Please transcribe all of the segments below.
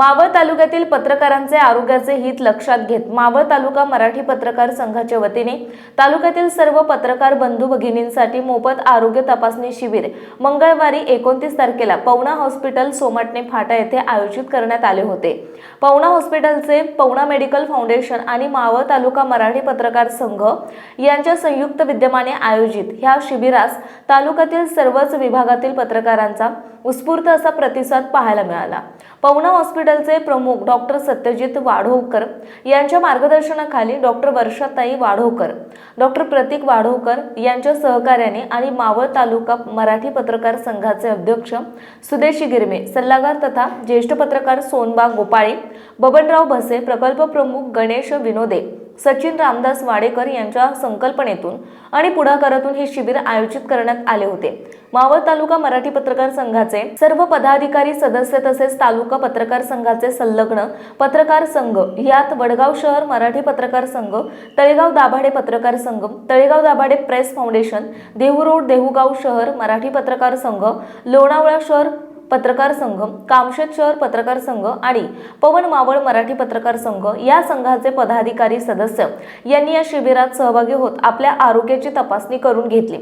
मावळ तालुक्यातील पत्रकारांचे आरोग्याचे हित लक्षात घेत मावळ तालुका मराठी पत्रकार संघाच्या वतीने तालुक्यातील सर्व पत्रकार बंधू भगिनींसाठी मोफत आरोग्य तपासणी शिबिर मंगळवारी एकोणतीस तारखेला पवना हॉस्पिटल सोमाटणे फाटा येथे आयोजित करण्यात आले होते. पवना हॉस्पिटलचे पवना मेडिकल फाउंडेशन आणि मावळ तालुका मराठी पत्रकार संघ यांच्या संयुक्त विद्यमाने आयोजित ह्या शिबिरास तालुक्यातील सर्वच विभागातील पत्रकारांचा उत्स्फूर्त असा प्रतिसाद पाहायला मिळाला. पवना हॉस्पिटलचे प्रमुख डॉक्टर सत्यजित वाढवकर यांच्या मार्गदर्शनाखाली डॉक्टर वर्षाताई वाढवकर डॉक्टर प्रतीक वाढवकर यांच्या सहकार्याने आणि मावळ तालुका मराठी पत्रकार संघाचे अध्यक्ष सुदेशी गिरमे सल्लागार तथा ज्येष्ठ पत्रकार सोनबा गोपाळे बबनराव भसे प्रकल्प प्रमुख गणेश विनोदे सचिन रामदास वाडेकर यांच्या संकल्पनेतून आणि पुढाकारातून हे शिबिर आयोजित करण्यात आले होते. मावळ तालुका मराठी पत्रकार संघाचे सर्व पदाधिकारी सदस्य तसेच तालुका पत्रकार संघाचे संलग्न पत्रकार संघ यात वडगाव शहर मराठी पत्रकार संघ तळेगाव दाभाडे पत्रकार संघ Talegaon Dabhade press foundation Dehu road Dehugaon शहर मराठी पत्रकार संघ लोणावळा शहर पत्रकार संघ कामशेत शहर पत्रकार संघ आणि पवन मावळ मराठी पत्रकार संघ या संघाचे पदाधिकारी सदस्य यांनी या शिबिरात सहभागी होत आपल्या आरोग्याची तपासणी करून घेतली.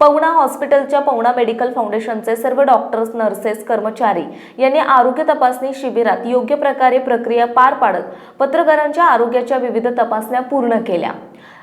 पवना हॉस्पिटलच्या पवना मेडिकल फाउंडेशनचे सर्व डॉक्टर्स नर्सेस कर्मचारी यांनी आरोग्य तपासणी शिबिरात योग्य प्रकारे प्रक्रिया पार पाडत पत्रकारांच्या आरोग्याच्या विविध तपासण्या पूर्ण केल्या.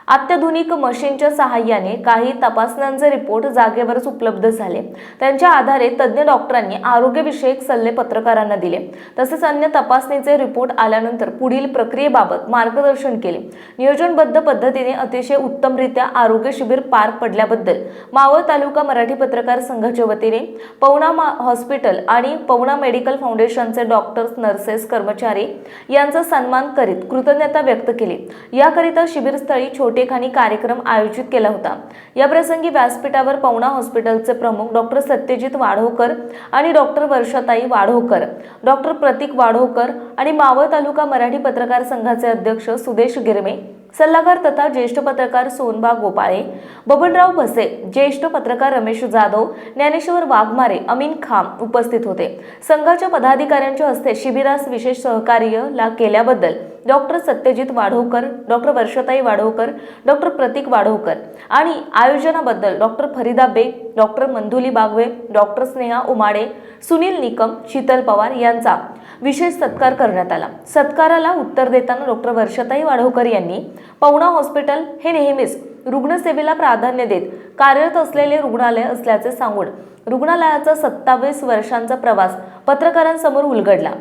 अत्याधुनिक मशीनच्या सहाय्याने काही तपासण्यांचे रिपोर्ट जागेवरच उपलब्ध झाले. त्यांच्या आधारे तज्ज्ञ डॉक्टरांनी आरोग्यविषयक सल्ले पत्रकारांना दिले. तसेच अन्य तपासणीचे रिपोर्ट आल्यानंतर पुढील प्रक्रियेबाबत मार्गदर्शन केले. नियोजनबद्ध पद्धतीने अतिशय उत्तमरित्या आरोग्य शिबिर पार पडल्याबद्दल मावळ तालुका मराठी पत्रकार संघाच्या वतीने पवना मा- हॉस्पिटल आणि पवना मेडिकल फाउंडेशनचे डॉक्टर्स नर्सेस कर्मचारी यांचा सन्मान करीत कृतज्ञता व्यक्त केली. याकरिता शिबिरस्थळी छोटे छोटेखानी कार्यक्रम आयोजित केला होता. या प्रसंगी व्यासपीठावर पवना हॉस्पिटलचे प्रमुख डॉक्टर सत्यजित वाढवकर आणि डॉक्टर वर्षाताई वाढवकर डॉक्टर प्रतीक वाढवकर आणि मावळ तालुका मराठी पत्रकार संघाचे अध्यक्ष सुदेश गिरमे सल्लागार तथा ज्येष्ठ पत्रकार सोनबा गोपाळे बबनराव भसे ज्येष्ठ पत्रकार रमेश जाधव ज्ञानेश्वर वाघमारे अमीन खाम उपस्थित होते. संघाच्या पदाधिकाऱ्यांच्या हस्ते शिबिरास विशेष सहकार्य ला केल्याबद्दल doctor Satyajit Wadhavkar doctor Varshatai Wadhavkar doctor Pratik Wadhavkar आणि आयोजनाबद्दल doctor Farida Baig doctor Mandhuli Bagwe doctor Sneha Umade Sunil Nikam Sheetal Pawar यांचा विशेष सत्कार करण्यात आला. सत्काराला उत्तर देताना डॉक्टर वर्षताई वाढवकर यांनी पवना हॉस्पिटल हे नेहमीच रुग्णसेवेला प्राधान्य देत कार्यरत असलेले रुग्णालय असल्याचे सांगून रुग्णालयाचा सत्तावीस वर्षांचा प्रवास पत्रकारांसमोर उलगडला.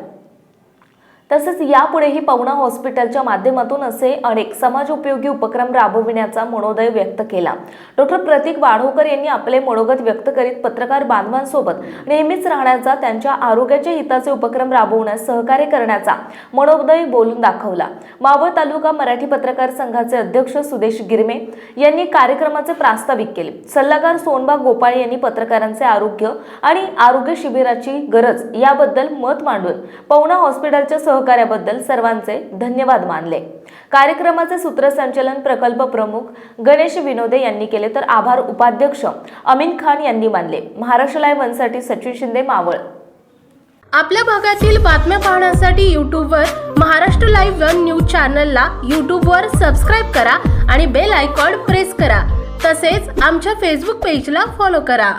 तसेच यापुढेही पवना हॉस्पिटलच्या माध्यमातून असे अनेक समाजोपयोगी उपक्रम राबविण्याचा मनोदय व्यक्त केला. डॉक्टर प्रतीक वाढवकर यांनी आपले मनोगत व्यक्त करीत पत्रकार बांधवांसोबत नेहमीच राहण्याचा त्यांच्या आरोग्याच्या हिताचे उपक्रम राबवण्यास सहकार्य करण्याचा मनोदय बोलून दाखवला. मावळ तालुका मराठी पत्रकार संघाचे अध्यक्ष सुदेश गिरमे यांनी कार्यक्रमाचे प्रास्ताविक केले. सल्लागार सोनबा गोपाळे यांनी पत्रकारांचे आरोग्य आणि आरोग्य शिबिराची गरज याबद्दल मत मांडून पवना हॉस्पिटलच्या सह सहकार्याबद्दल सर्वांचे धन्यवाद मानले. कार्यक्रमाचे सूत्रसंचालन प्रकल्प प्रमुख गणेश विनोदे यांनी केले तर आभार उपाध्यक्ष अमीन खान यांनी मानले. महाराष्ट्र लाईव्ह वनसाठी सचिन शिंदे मावळ. आपल्या भागातील बातम्या पाहण्यासाठी यूट्यूबवर महाराष्ट्र लाईव्ह वन न्यूज चॅनलला यूट्यूबवर सबस्क्राईब करा आणि बेल आयकॉन प्रेस करा. तसेच आमच्या फेसबुक पेजला फॉलो करा.